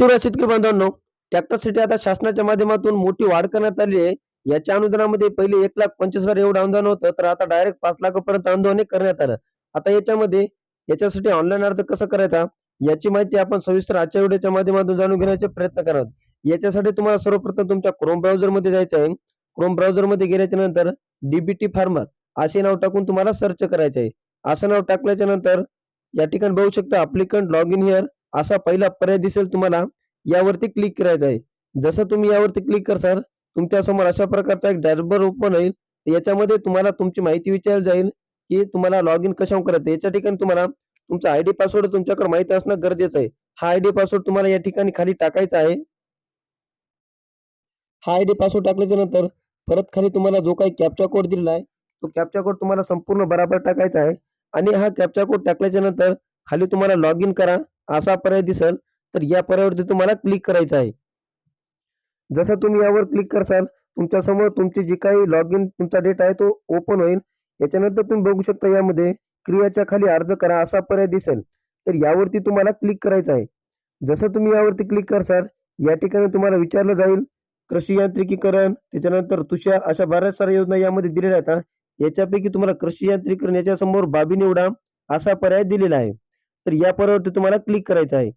शिवराज शेतकरी बांधवांनो ट्रॅक्टरसाठी आता शासनाच्या माध्यमातून मोठी वाढ करण्यात आली आहे. याच्या अनुदानामध्ये पहिले एक लाख पंचवीस हजार एवढं अनुदान होतं तर आता डायरेक्ट पाच लाखापर्यंत अनुदान हे करण्यात आलं. आता याच्यामध्ये याच्यासाठी ऑनलाईन अर्ज कसा करायचा? याची माहिती आपण सविस्तर आजच्या व्हिडिओच्या माध्यमातून जाणून घेण्याचे प्रयत्न करणार याच्यासाठी तुम्हाला सर्वप्रथम तुमच्या क्रोम ब्राउझरमध्ये जायचं आहे. क्रोम ब्राउझरमध्ये गेल्याच्यानंतर डीबीटी फार्मर असे नाव टाकून तुम्हाला सर्च करायचे आहे. असं नाव टाकल्याच्या नंतर या ठिकाणी बघू शकता अप्लिकंट लॉग इन हिअर असा पहिला पर्याय दिसेल तुम्हाला. यावरती क्लिक करायचं आहे. जसं तुम्ही यावरती क्लिक करसाल तुमच्यासमोर अशा प्रकारचा एक डॅशबोर्ड ओपन होईल. याच्यामध्ये तुम्हाला तुमची माहिती विचारली जाईल की तुम्हाला लॉग इन कशावर करायचं याच्या ठिकाणी तुम्हाला तुमचा आयडी पासवर्ड तुमच्याकडे माहिती असणं गरजेचं आहे. हा आयडी पासवर्ड तुम्हाला या ठिकाणी खाली टाकायचा आहे. हा आयडी पासवर्ड टाकल्याच्या नंतर परत खाली तुम्हाला जो काही कॅप्चा कोड दिलेला आहे तो कॅप्चा कोड तुम्हाला संपूर्ण बराबर टाकायचा आहे. आणि हा कॅप्चा कोड टाकल्याच्या नंतर खाली तुम्हाला लॉग इन करा. असा पर्याय दिसेल तर या पर्यायावरती तुम्हाला क्लिक करायचं आहे. जसं तुम्ही यावर क्लिक करसाल तुमच्यासमोर तुमची जी काही लॉग इन तुमचा डेटा आहे तो ओपन होईल. याच्यानंतर तुम्ही बघू शकता यामध्ये क्रियाच्या खाली अर्ज करा असा पर्याय दिसेल. तर यावरती तुम्हाला क्लिक करायचं आहे. जसं तुम्ही यावरती क्लिक करसाल या ठिकाणी तुम्हाला विचारलं जाईल कृषी यांत्रिकीकरण त्याच्यानंतर तुषार अशा बऱ्याच साऱ्या योजना यामध्ये दिलेल्या आहेत. याच्यापैकी तुम्हाला कृषी यांत्रिकीकरण याच्या समोर बाबी निवडा असा पर्याय दिलेला आहे. तर या पर्यावरती तुम्हाला क्लिक करायचं आहे.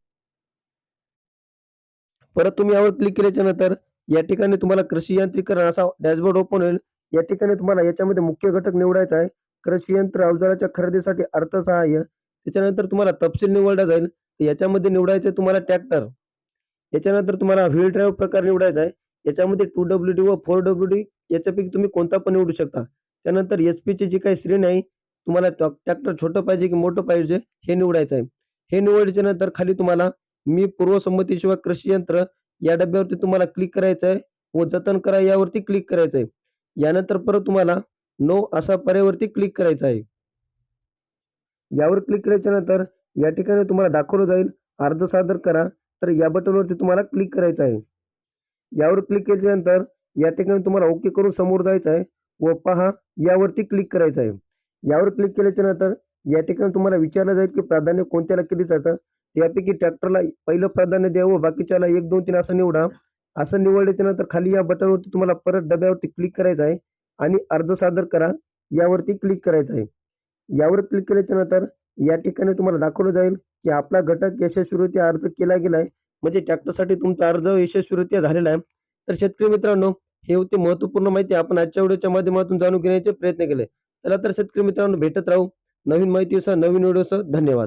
परत तुम्ही यावर क्लिक केल्याच्यानंतर या ठिकाणी तुम्हाला कृषी यांत्रिकरण असा डॅशबोर्ड ओपन होईल. या ठिकाणी तुम्हाला याच्यामध्ये मुख्य घटक निवडायचा आहे. कृषी यंत्र अवजाराच्या खरेदीसाठी अर्थसहाय्य. त्याच्यानंतर तुम्हाला तपशील निवडला जाईल. याच्यामध्ये निवडायचे तुम्हाला ट्रॅक्टर याच्यानंतर तुम्हाला व्हील ड्राईव्ह प्रकार निवडायचा आहे. याच्यामध्ये टू डब्ल्यू डी व फोर डब्ल्यू डी याच्यापैकी तुम्ही कोणता पण निवडू शकता. त्यानंतर एच पीची जी काही श्रेणी आहे तुम्हाला ट्रॅक्टर छोटं पाहिजे की मोठं पाहिजे हे निवडायचं आहे. हे निवडल्याच्या नंतर खाली तुम्हाला मी पूर्वसंमतीशिवाय कृषी यंत्र या डब्यावरती तुम्हाला क्लिक करायचं आहे व जतन करा यावरती क्लिक करायचं आहे. यानंतर परत तुम्हाला नो असा पर्यावरती क्लिक करायचं आहे. यावर क्लिक केल्याच्यानंतर या ठिकाणी तुम्हाला दाखवलं जाईल. अर्ज सादर करा. तर या बटनवरती तुम्हाला क्लिक करायचं आहे. यावर क्लिक केल्यानंतर या ठिकाणी तुम्हाला ओके करून समोर जायचं आहे व पहा यावरती क्लिक करायचं आहे. यावर क्लिक केल्याच्यानंतर या ठिकाणी तुम्हाला विचारलं जाईल की प्राधान्य कोणत्याला किती जातं? यापैकी ट्रॅक्टरला पहिलं प्राधान्य द्यावं बाकीच्याला एक दोन तीन असं निवडा. असं निवडल्याच्या नंतर खाली या बटनवरती तुम्हाला परत डब्यावरती क्लिक करायचं आहे आणि अर्ज सादर करा. यावरती क्लिक करायचं आहे. यावर क्लिक केल्याच्यानंतर या ठिकाणी तुम्हाला दाखवलं जाईल की आपला घटक यशस्वीरित्या अर्ज केला गेला आहे. म्हणजे ट्रॅक्टरसाठी तुमचा अर्ज यशस्वीरित्या झालेला आहे. तर शेतकरी मित्रांनो हे होते महत्त्वपूर्ण माहिती. आपण आजच्या व्हिडिओच्या माध्यमातून जाणून घेण्याचे प्रयत्न केले. चला तर शेतकरी मित्रांनो भेटत राहू. नवीन माहितीसह नवीन व्हिडिओसह धन्यवाद.